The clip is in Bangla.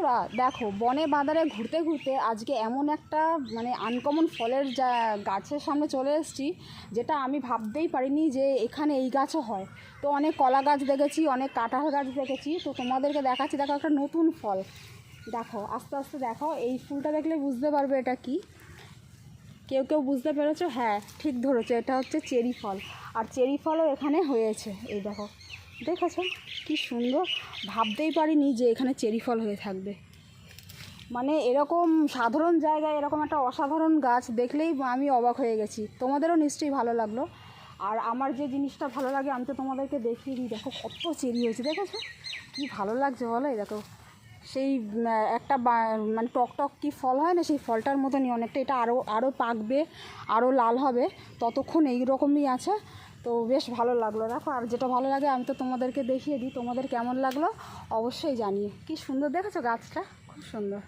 বন্ধুরা দেখো, বনে বাজারে ঘুরতে ঘুরতে আজকে এমন একটা মানে আনকমন ফলের যা গাছের সামনে চলে এসেছি, যেটা আমি ভাবতেই পারিনি যে এখানে এই গাছও হয়। তো অনেক কলা গাছ দেখেছি, অনেক কাঁঠাল গাছ দেখেছি, তো তোমাদেরকে দেখাচ্ছি, দেখো একটা নতুন ফল। দেখো, আস্তে আস্তে দেখো, এই ফুলটা দেখলে বুঝতে পারবে এটা কি। কেউ কেউ বুঝতে পেরেছ? হ্যাঁ ঠিক ধরেছো। এটা হচ্ছে চেরি ফল। আর চেরি ফলও এখানে হয়েছে। এই দেখো। দেখেছ? কি সুন্দর। ভাবতেই পারিনি যে এখানে চেরি ফল হয়ে থাকবে। মানে এরকম সাধারণ জায়গায় এরকম একটা অসাধারণ গাছ দেখলেই আমি অবাক হয়ে গেছি। তোমাদেরও নিশ্চয়ই ভালো লাগল। আর আমার যে জিনিসটা ভালো লাগে, আমি তো তোমাদেরকে দেখিয়ে দিই। দেখো কত চেরি হয়েছে। দেখেছ? কি ভালো লাগছে বলো? এই দেখো। সেই একটা মানে টক টক কি ফল হয় না, সেই ফলটার মতনই অনেকটা, এটা আরও আরও পাকবে আরও লাল হবে, ততক্ষণ এই রকমই আছে। তো বেশ ভালো লাগল। দেখো, আর যেটা ভালো লাগে আমি তো তোমাদেরকে দেখিয়ে দিই, তোমাদের কেমন লাগল অবশ্যই জানিয়ে কি সুন্দর দেখেছ গাছটা? খুব সুন্দর।